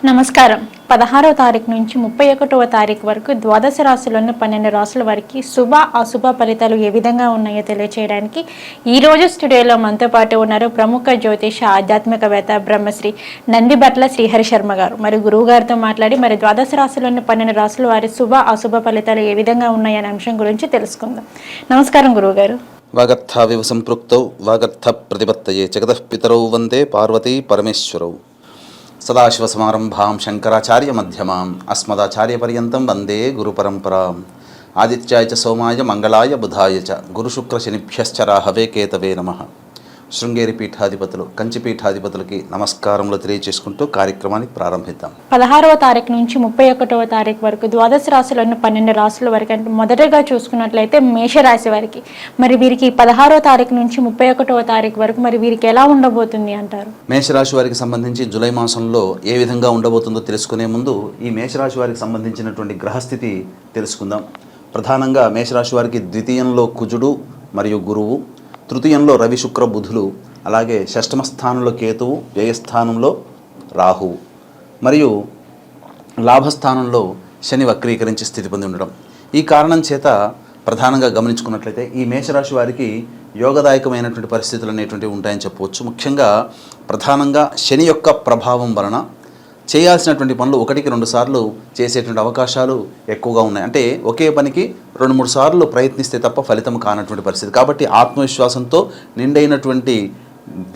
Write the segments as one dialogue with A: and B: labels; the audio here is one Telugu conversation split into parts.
A: నమస్కారం. పదహారవ తారీఖు నుంచి ముప్పై ఒకటవ తారీఖు వరకు ద్వాదశ రాశులను పన్నెండు రాసుల వారికి శుభ అశుభ ఫలితాలు ఏ విధంగా ఉన్నాయో తెలియచేయడానికి ఈ రోజు స్టూడియోలో మనతో పాటు ఉన్నారు ప్రముఖ జ్యోతిష ఆధ్యాత్మికవేత్త బ్రహ్మశ్రీ నందిబట్ల శ్రీహరి శర్మ గారు. మరి గురువు గారితో మాట్లాడి మరి ద్వాదశ రాశులను పన్నెండు రాసుల వారి శుభ అశుభ ఫలితాలు ఏ విధంగా ఉన్నాయనే అంశం గురించి తెలుసుకుందాం. నమస్కారం గురువుగారు వాగర్థ
B: వివ సంపృక్తౌ వాగర్థ ప్రతిపత్తయే జగతః పితరౌ వందే పార్వతీ పరమేశ్వరౌ. సదాశివసమారంభాం శంకరాచార్య మధ్యమాం అస్మదాచార్యపర్యంతం వందే గురుపరంపరాం ఆదిత్యాయ చ సోమాయ మంగళాయ బుధాయ చ గురుశుక్రశనిభ్యశ్చరాహవే కేతవే నమ శృంగేరి పీఠాధిపతులు కంచి పీఠాధిపతులకి నమస్కారములు తెలియచేసుకుంటూ కార్యక్రమాన్ని ప్రారంభిద్దాం.
A: పదహారవ తారీఖు నుంచి ముప్పై ఒకటవ తారీఖు వరకు ద్వాదశ రాశులను పన్నెండు రాశుల వరకు అంటే మొదటగా చూసుకున్నట్లయితే మేషరాశి వారికి. మరి వీరికి పదహారవ తారీఖు నుంచి ముప్పై ఒకటవ తారీఖు వరకు మరి వీరికి ఎలా ఉండబోతుంది అంటారు?
B: మేషరాశి వారికి సంబంధించి జూలై మాసంలో ఏ విధంగా ఉండబోతుందో తెలుసుకునే ముందు ఈ మేషరాశి వారికి సంబంధించినటువంటి గ్రహస్థితి తెలుసుకుందాం. ప్రధానంగా మేషరాశి వారికి ద్వితీయంలో కుజుడు మరియు గురువు తృతీయంలో రవి శుక్ర బుధులు అలాగే షష్టమ స్థానంలో కేతువు వ్యయస్థానంలో రాహువు. మరియు లాభస్థానంలో శని వక్రీకరించి స్థితి పొంది ఉండడం. ఈ కారణం చేత ప్రధానంగా గమనించుకున్నట్లయితే ఈ మేషరాశి వారికి యోగదాయకమైనటువంటి పరిస్థితులు అనేటువంటివి ఉంటాయని చెప్పవచ్చు. ముఖ్యంగా ప్రధానంగా శని యొక్క ప్రభావం వలన చేయాల్సినటువంటి పనులు ఒకటికి రెండు సార్లు చేసేటువంటి అవకాశాలు ఎక్కువగా ఉన్నాయి. అంటే ఒకే పనికి రెండు మూడు సార్లు ప్రయత్నిస్తే తప్ప ఫలితం కానటువంటి పరిస్థితి. కాబట్టి ఆత్మవిశ్వాసంతో నిండైనటువంటి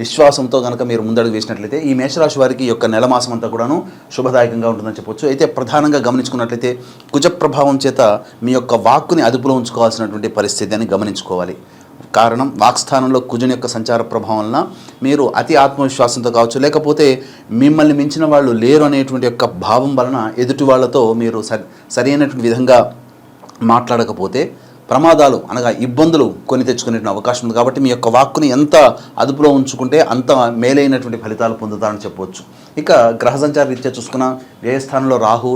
B: విశ్వాసంతో కనుక మీరు ముందడుగు వేసినట్లయితే ఈ మేషరాశి వారికి యొక్క నెల మాసం అంతా కూడాను శుభదాయకంగా ఉంటుందని చెప్పొచ్చు. అయితే ప్రధానంగా గమనించుకున్నట్లయితే కుజ ప్రభావం చేత మీ యొక్క వాక్కుని అదుపులో ఉంచుకోవాల్సినటువంటి పరిస్థితి అని గమనించుకోవాలి. కారణం వాక్స్థానంలో కుజుని యొక్క సంచార ప్రభావం వలన మీరు అతి ఆత్మవిశ్వాసంతో కావచ్చు లేకపోతే మిమ్మల్ని మించిన వాళ్ళు లేరు అనేటువంటి యొక్క భావం వలన ఎదుటి వాళ్ళతో మీరు సరి సరైనటువంటి విధంగా మాట్లాడకపోతే ప్రమాదాలు అనగా ఇబ్బందులు కొని తెచ్చుకునే అవకాశం ఉంది. కాబట్టి మీ యొక్క వాక్కుని ఎంత అదుపులో ఉంచుకుంటే అంత మేలైనటువంటి ఫలితాలు పొందుతారని చెప్పవచ్చు ఇక గ్రహ సంచార రీత్యా చూసుకున్న వ్యయస్థానంలో రాహు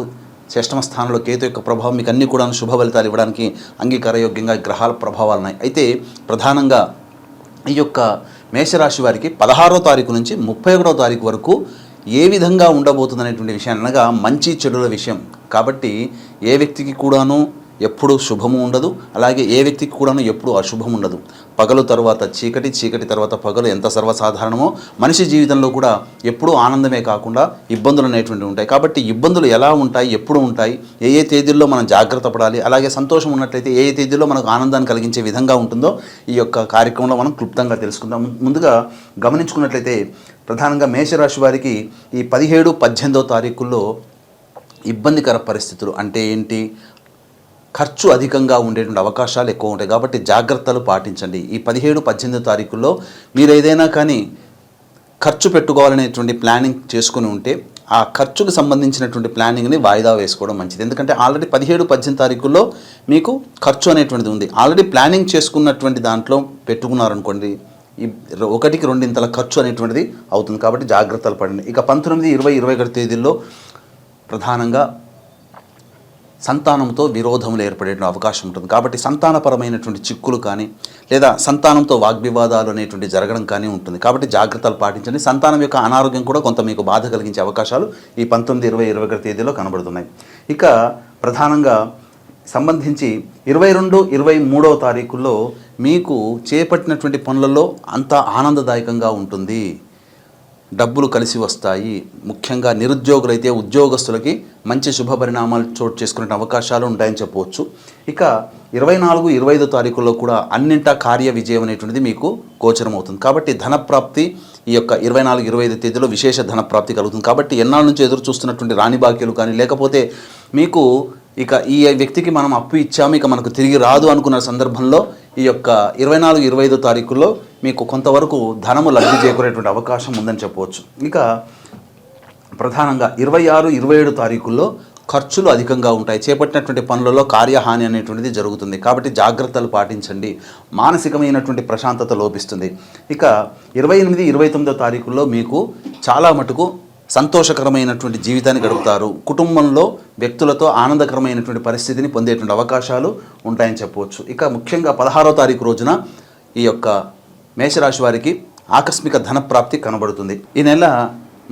B: షష్టమ స్థానంలో కేతు యొక్క ప్రభావం మీకు అన్ని కూడా శుభ ఫలితాలు ఇవ్వడానికి అంగీకారయోగ్యంగా గ్రహాల ప్రభావాలు ఉన్నాయి. అయితే ప్రధానంగా ఈ యొక్క మేషరాశి వారికి పదహారో తారీఖు నుంచి ముప్పై ఒకటో తారీఖు వరకు ఏ విధంగా ఉండబోతుంది అనేటువంటి విషయాన్ని అనగా మంచి చెడుల విషయం. కాబట్టి ఏ వ్యక్తికి కూడాను ఎప్పుడు శుభము ఉండదు. అలాగే ఏ వ్యక్తికి కూడాను ఎప్పుడు అశుభం ఉండదు. పగలు తర్వాత చీకటి చీకటి తర్వాత పగలు ఎంత సర్వసాధారణమో మనిషి జీవితంలో కూడా ఎప్పుడూ ఆనందమే కాకుండా ఇబ్బందులు అనేటువంటివి ఉంటాయి. కాబట్టి ఇబ్బందులు ఎలా ఉంటాయి ఎప్పుడు ఉంటాయి ఏ ఏ తేదీల్లో మనం జాగ్రత్త పడాలి అలాగే సంతోషం ఉన్నట్లయితే ఏ ఏ తేదీల్లో మనకు ఆనందాన్ని కలిగించే విధంగా ఉంటుందో ఈ యొక్క కార్యక్రమంలో మనం క్లుప్తంగా తెలుసుకుందాం. ముందుగా గమనించుకున్నట్లయితే ప్రధానంగా మేషరాశి వారికి ఈ పదిహేడు పద్దెనిమిదో తారీఖుల్లో ఇబ్బందికర పరిస్థితులు అంటే ఏంటి? ఖర్చు అధికంగా ఉండేటువంటి అవకాశాలు ఎక్కువ ఉంటాయి. కాబట్టి జాగ్రత్తలు పాటించండి. ఈ పదిహేడు పద్దెనిమిది తారీఖుల్లో మీరు ఏదైనా కానీ ఖర్చు పెట్టుకోవాలనేటువంటి ప్లానింగ్ చేసుకుని ఉంటే ఆ ఖర్చుకు సంబంధించినటువంటి ప్లానింగ్ని వాయిదా వేసుకోవడం మంచిది. ఎందుకంటే ఆల్రెడీ పదిహేడు పద్దెనిమిది తారీఖుల్లో మీకు ఖర్చు అనేటువంటిది ఉంది. ఆల్రెడీ ప్లానింగ్ చేసుకున్నటువంటి దాంట్లో పెట్టుకున్నారనుకోండి ఈ ఒకటికి రెండింతల ఖర్చు అనేటువంటిది అవుతుంది. కాబట్టి జాగ్రత్తలు పడండి. ఇక పంతొమ్మిది ఇరవై ఇరవై ఒకటి తేదీల్లో ప్రధానంగా సంతానంతో విరోధములు ఏర్పడే అవకాశం ఉంటుంది. కాబట్టి సంతానపరమైనటువంటి చిక్కులు కానీ లేదా సంతానంతో వాగ్వివాదాలు అనేటువంటి జరగడం కానీ ఉంటుంది. కాబట్టి జాగ్రత్తలు పాటించండి. సంతానం యొక్క అనారోగ్యం కూడా కొంత మీకు బాధ కలిగించే అవకాశాలు ఈ పంతొమ్మిది ఇరవై ఇరవై ఒకటి తేదీలో కనబడుతున్నాయి. ఇక ప్రధానంగా సంబంధించి ఇరవై రెండు ఇరవై మూడవ తారీఖుల్లో మీకు చేపట్టినటువంటి పనులలో అంత ఆనందదాయకంగా ఉంటుంది. డబ్బులు కలిసి వస్తాయి. ముఖ్యంగా నిరుద్యోగులైతే ఉద్యోగస్తులకి మంచి శుభ పరిణామాలు చోటు చేసుకునే అవకాశాలు ఉంటాయని చెప్పవచ్చు. ఇక ఇరవై నాలుగు ఇరవై ఐదో తారీఖుల్లో కూడా అన్నింటా కార్య విజయం అనేటువంటిది మీకు గోచరం అవుతుంది. కాబట్టి ధనప్రాప్తి ఈ యొక్క ఇరవై నాలుగు ఇరవై ఐదు తేదీలో విశేష ధనప్రాప్తి కలుగుతుంది. కాబట్టి ఎన్నాళ్ళ నుంచి ఎదురు చూస్తున్నటువంటి రాణి బాక్యులు కానీ లేకపోతే మీకు ఇక ఈ వ్యక్తికి మనం అప్పు ఇచ్చాము ఇక మనకు తిరిగి రాదు అనుకున్న సందర్భంలో ఈ యొక్క ఇరవై నాలుగు ఇరవై ఐదో తారీఖుల్లో మీకు కొంతవరకు ధనము లబ్ధి చేకూరేటువంటి అవకాశం ఉందని చెప్పవచ్చు. ఇక ప్రధానంగా ఇరవై ఆరు ఇరవై ఏడు తారీఖుల్లో ఖర్చులు అధికంగా ఉంటాయి. చేపట్టినటువంటి పనులలో కార్యహాని అనేటువంటిది జరుగుతుంది. కాబట్టి జాగ్రత్తలు పాటించండి. మానసికమైనటువంటి ప్రశాంతత లోపిస్తుంది. ఇక ఇరవై ఎనిమిది ఇరవై తొమ్మిదో తారీఖుల్లో మీకు చాలా మటుకు సంతోషకరమైనటువంటి జీవితాన్ని గడుపుతారు. కుటుంబంలో వ్యక్తులతో ఆనందకరమైనటువంటి పరిస్థితిని పొందేటువంటి అవకాశాలు ఉంటాయని చెప్పవచ్చు. ఇక ముఖ్యంగా పదహారో తారీఖు రోజున ఈ యొక్క మేషరాశి వారికి ఆకస్మిక ధనప్రాప్తి కనబడుతుంది. ఈ నెల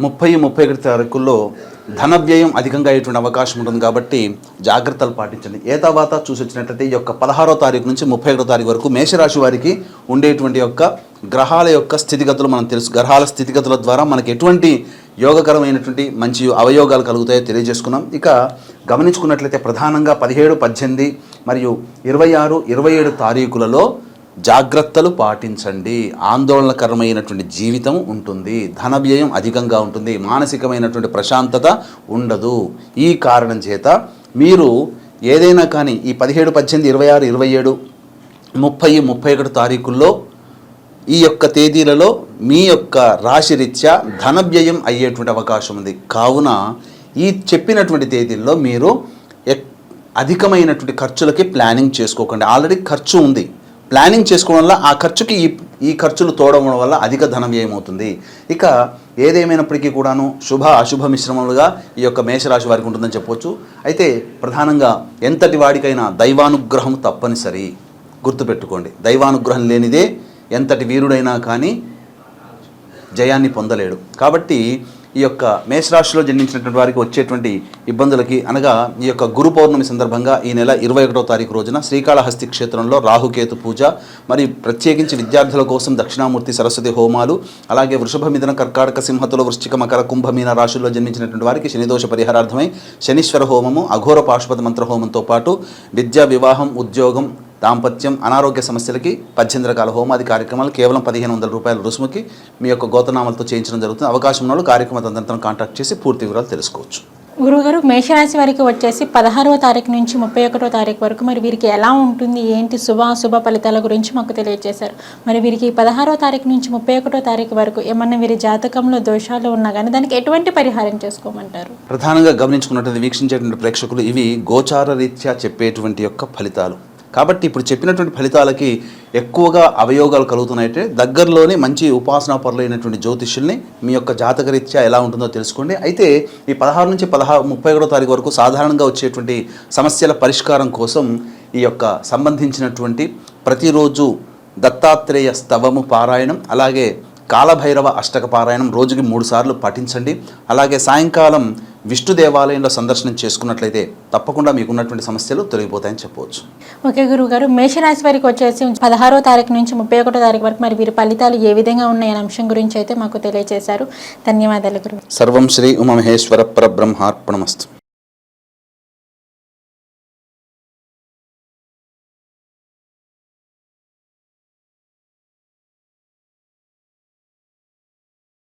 B: ముప్పై ముప్పై ఒకటి తారీఖుల్లో ధన వ్యయం అధికంగా అయ్యేటువంటి అవకాశం ఉంటుంది కాబట్టి జాగ్రత్తలు పాటించండి. ఏ తర్వాత చూసి వచ్చినట్లయితే ఈ యొక్క పదహారో తారీఖు నుంచి ముప్పై ఒకటో తారీఖు వరకు మేషరాశి వారికి ఉండేటువంటి యొక్క గ్రహాల యొక్క స్థితిగతులు మనం తెలుసు. గ్రహాల స్థితిగతుల ద్వారా మనకి ఎటువంటి యోగకరమైనటువంటి మంచి అవయోగాలు కలుగుతాయో తెలియజేసుకున్నాం. ఇక గమనించుకున్నట్లయితే ప్రధానంగా పదిహేడు పద్దెనిమిది మరియు ఇరవై ఆరు ఇరవై ఏడు తారీఖులలో జాగ్రత్తలు పాటించండి. ఆందోళనకరమైనటువంటి జీవితం ఉంటుంది. ధన వ్యయం అధికంగా ఉంటుంది. మానసికమైనటువంటి ప్రశాంతత ఉండదు. ఈ కారణం చేత మీరు ఏదైనా కానీ ఈ పదిహేడు పద్దెనిమిది ఇరవై ఆరు ఇరవై ఏడు ముప్పై ముప్పై ఒకటి తారీఖుల్లో ఈ యొక్క తేదీలలో మీ యొక్క రాశి రీత్యా ధన వ్యయం అయ్యేటువంటి అవకాశం ఉంది. కావున ఈ చెప్పినటువంటి తేదీల్లో మీరు ఎక్- అధికమైనటువంటి ఖర్చులకి ప్లానింగ్ చేసుకోకండి. ఆల్రెడీ ఖర్చు ఉంది. ప్లానింగ్ చేసుకోవడం వల్ల ఆ ఖర్చుకి ఈ ఈ ఖర్చులు తోడవడం వల్ల అధిక ధనం వ్యయమవుతుంది ఇక ఏదేమైనప్పటికీ కూడాను శుభ అశుభ మిశ్రమాలుగా ఈ యొక్క మేషరాశి వారికి ఉంటుందని చెప్పవచ్చు అయితే ప్రధానంగా ఎంతటి వాడికైనా దైవానుగ్రహం తప్పనిసరి. గుర్తుపెట్టుకోండి దైవానుగ్రహం లేనిదే ఎంతటి వీరుడైనా కానీ జయాన్ని పొందలేడు. కాబట్టి ఈ యొక్క మేషరాశిలో జన్మించినటువంటి వారికి వచ్చేటువంటి ఇబ్బందులకి అనగా ఈ యొక్క గురు పౌర్ణమి సందర్భంగా ఈ నెల ఇరవై ఒకటో తారీఖు రోజున శ్రీకాళహస్తి క్షేత్రంలో రాహుకేతు పూజ మరి ప్రత్యేకించి విద్యార్థుల కోసం దక్షిణామూర్తి సరస్వతి హోమాలు అలాగే వృషభ మిథున కర్కాటక సింహతుల వృశ్చిక మకర కుంభమీన రాశుల్లో జన్మించినటువంటి వారికి శనిదోష పరిహారార్థమై శనీశ్వర హోమము అఘోర పాశుపత మంత్ర హోమంతో పాటు విద్యా వివాహం ఉద్యోగం దాంపత్యం అనారోగ్య సమస్యలకి పద్దెనిమిది రకాల హోమాది కార్యక్రమాలు కేవలం పదిహేను వందల రూపాయల రుసుముకి మీ యొక్క గోతనామాలతో చేయించడం జరుగుతుంది. అవకాశం ఉన్న వాళ్ళు కార్యక్రమ తదనంతరం కాంటాక్ట్ చేసి పూర్తి వివరాలు తెలుసుకోవచ్చు.
A: గురుగారు మేషరాశి వారికి వచ్చేసి పదహారవ తారీఖు నుంచి ముప్పై ఒకటో తారీఖు వరకు మరి వీరికి ఎలా ఉంటుంది? ఏంటి శుభ అశుభ ఫలితాల గురించి మాకు తెలియజేశారు. మరి వీరికి పదహారవ తారీఖు నుంచి ముప్పై ఒకటో తారీఖు వరకు ఏమన్నా వీరి జాతకంలో దోషాలు ఉన్నా కానీ దానికి ఎటువంటి పరిహారం చేసుకోమంటారు?
B: ప్రధానంగా గమనించుకున్నట్లయితే వీక్షించేటువంటి ప్రేక్షకులు ఇవి గోచార రీత్యా చెప్పేటువంటి యొక్క ఫలితాలు. కాబట్టి ఇప్పుడు చెప్పినటువంటి ఫలితాలకి ఎక్కువగా అవయోగాలు కలుగుతున్నాయంటే దగ్గరలోనే మంచి ఉపాసనా పరులైనటువంటి జ్యోతిష్యుల్ని మీ యొక్క జాతకరీత్యా ఎలా ఉంటుందో తెలుసుకోండి. అయితే ఈ పదహారు నుంచి పదహారు ముప్పై ఒకటో తారీఖు వరకు సాధారణంగా వచ్చేటువంటి సమస్యల పరిష్కారం కోసం ఈ యొక్క సంబంధించినటువంటి ప్రతిరోజు దత్తాత్రేయ స్తవము పారాయణం అలాగే కాలభైరవ అష్టక పారాయణం రోజుకి మూడు సార్లు పఠించండి. అలాగే సాయంకాలం విష్ణు దేవాలయంలో సందర్శనం చేసుకున్నట్లయితే తప్పకుండా మీకున్నటువంటి సమస్యలు తొలగిపోతాయని చెప్పవచ్చు.
A: ఓకే గురువు గారు మేషరాశి వారికి వచ్చేసి పదహారో తారీఖు నుంచి ముప్పై ఒకటో తారీఖు వరకు మరి వీరి ఫలితాలు ఏ విధంగా ఉన్నాయనే అంశం గురించి అయితే మాకు తెలియజేశారు ధన్యవాదాలు గురువు
B: సర్వం శ్రీ ఉమమహేశ్వర పరబ్రహ్మార్పణమస్తు.